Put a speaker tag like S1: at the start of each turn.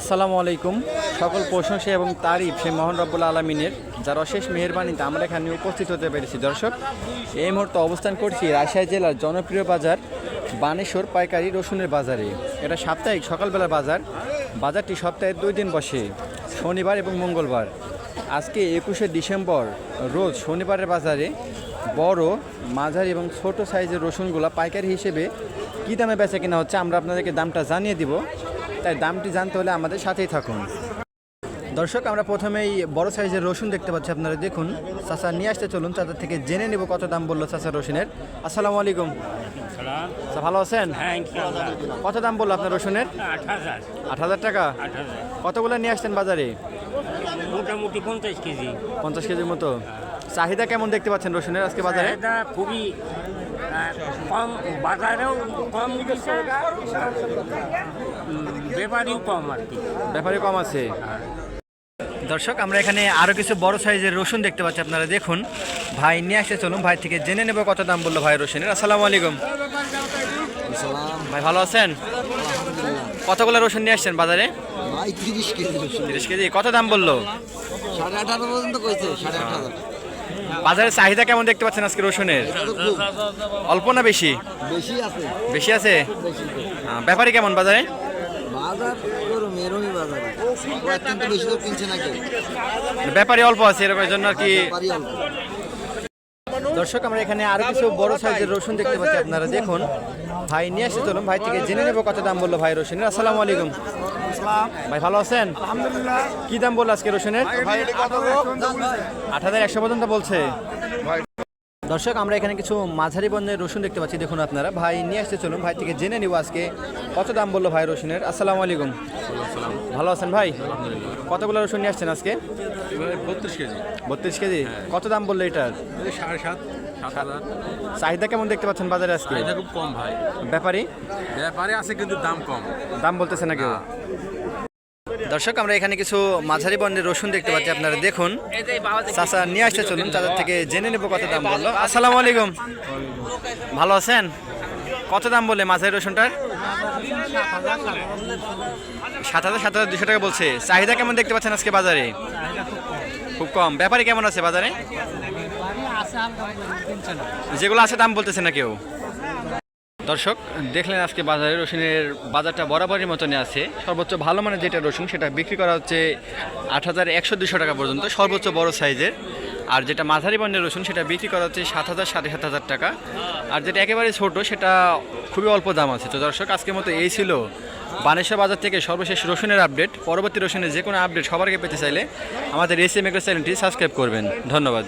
S1: আসসালামু আলাইকুম। সকল প্রশংসা এবং তারিফ সেই মোহন রব্বুল আলমিনের, যার অশেষ মেহরবানিতে আমরা এখানে উপস্থিত হতে পেরেছি। দর্শক, এই মুহূর্তে অবস্থান করছি রাজশাহী জেলার জনপ্রিয় বাজার, বানেশ্বর পাইকারি রসুনের বাজারে। এটা সাপ্তাহিক সকালবেলার বাজার। বাজারটি সপ্তাহে দুই দিন বসে, শনিবার এবং মঙ্গলবার। আজকে একুশে ডিসেম্বর, রোজ শনিবারের বাজারে বড়, মাঝারি এবং ছোট সাইজের রসুনগুলো পাইকারি হিসেবে কী দামে বেচা কিনা হচ্ছে আমরা আপনাদেরকে দামটা জানিয়ে দিব। তাই দামটি জানতে হলে আমাদের সাথেই থাকুন। দর্শক আমরা প্রথমেই বড় সাইজের রসুন দেখতে পাচ্ছি আপনারা। দেখুন চাচা নিয়ে আসতে চলুন। চাচা থেকে জেনে নেব কত দাম বলল চাচা রসুনের। আসসালামু আলাইকুম। ভালো আছেন?
S2: হ্যাঁ
S1: কত দাম বলল আপনার রসুনের?
S2: আট হাজার।
S1: টাকা? কতগুলো নিয়ে আসতেন বাজারে?
S2: মোটামুটি পঞ্চাশ কেজি।
S1: পঞ্চাশ কেজির মতো। চাহিদা কেমন দেখতে পাচ্ছেন রসুনের আজকে বাজারে?
S2: খুবই কম বাজারেও কম ব্যাপারেও কম আর কি।
S1: ব্যাপারে কম আছে। দর্শক আমরা এখানে আরও কিছু বড় সাইজের রসুন দেখতে পাচ্ছি আপনারা দেখুন। ভাই নিয়ে আসতে চলুন ভাই থেকে জেনে নেব কত দাম বলল ভাই রসুনের। আসসালামু আলাইকুম। ভাই ভালো আছেন? কতগুলো রসুন নিয়ে আসছেন বাজারে?
S3: ভাই তিরিশ কেজি
S1: কেজি। কত দাম বলল?
S3: সাড়ে আঠারো পর্যন্ত কইছে সাড়ে হাজার।
S1: বাজারে চাহিদা কেমন দেখতে পাচ্ছেন আজকে রসুনের? অল্প না বেশি?
S3: বেশি আছে।
S1: বেশি আছে? ব্যাপারী কেমন বাজারে? ব্যাপারী অল্প আছে এরকম জন্য আর কি দর্শক আমরা এখানে আরও কিছু বড় সাইজের রসুন দেখতে পাচ্ছি। আপনারা দেখুন। ভাই নিয়ে আসতে চলুন ভাই থেকে জেনে নেব কত দাম বলল ভাই রসুনের। আসসালামু আলাইকুম। ভাই ভালো আছেন? কি দাম বলল আজকে রসুনের? আট হাজার একশো পর্যন্ত বলছে। দর্শক আমরা এখানে কিছু মাঝারি বর্ণের রসুন দেখতে পাচ্ছি। দেখুন আপনারা। ভাই নিয়ে আসতে চলুন। ভাই থেকে জেনে নিব আজকে কত দাম বলল ভাই রসুনের। আসসালামু আলাইকুম। ভালো আছেন ভাই? কতগুলো রসুন নিয়ে আসছেন আজকে?
S4: বত্রিশ কেজি।
S1: বত্রিশ কেজি। কত দাম বলল এটার?
S4: সাড়ে সাত।
S1: চাহিদা কেমন দেখতে পাচ্ছেন বাজারে আজকে?
S4: খুব কম ভাই।
S1: ব্যাপারী?
S4: ব্যাপারে আছে কিন্তু দাম কম।
S1: দাম বলতেছে না। কেউ দর্শক আমরা এখানে কিছু মাঝারি বর্ণের রসুন দেখতে পাচ্ছি আপনারা দেখুন। চাচা নিয়ে আসতে চলুন তাদের থেকে জেনে নেব কত দাম বলল। আসসালামু আলাইকুম। ভালো আছেন? কত দাম বলে মাঝারি রসুনটার? সাত হাজার সাত হাজার দুশো টাকা বলছে। চাহিদা কেমন দেখতে পাচ্ছেন আজকে বাজারে? খুব কম। ব্যাপারী কেমন আছে বাজারে? যেগুলো আছে দাম বলতেছে না কেউ। দর্শক, দেখলেন আজকে বাজারে রসুনের বাজারটা বরাবরের মতনই আছে। সর্বোচ্চ ভালো মানের যেটা রসুন, সেটা বিক্রি করা হচ্ছে আট হাজার একশো দুশো টাকা পর্যন্ত, সর্বোচ্চ বড় সাইজের। আর যেটা মাঝারি বর্ণের রসুন, সেটা বিক্রি করা হচ্ছে সাত হাজার সাড়ে সাত হাজার টাকা। আর যেটা একেবারে ছোট, সেটা খুবই অল্প দাম আছে। তো দর্শক, আজকের মতো এই ছিল বানেশ্বর বাজার থেকে সর্বশেষ রসুনের আপডেট। পরবর্তী রসুনের যে কোনো আপডেট সবার আগে পেতে চাইলে আমাদের এস এম চ্যানেলটি সাবস্ক্রাইব করবেন। ধন্যবাদ।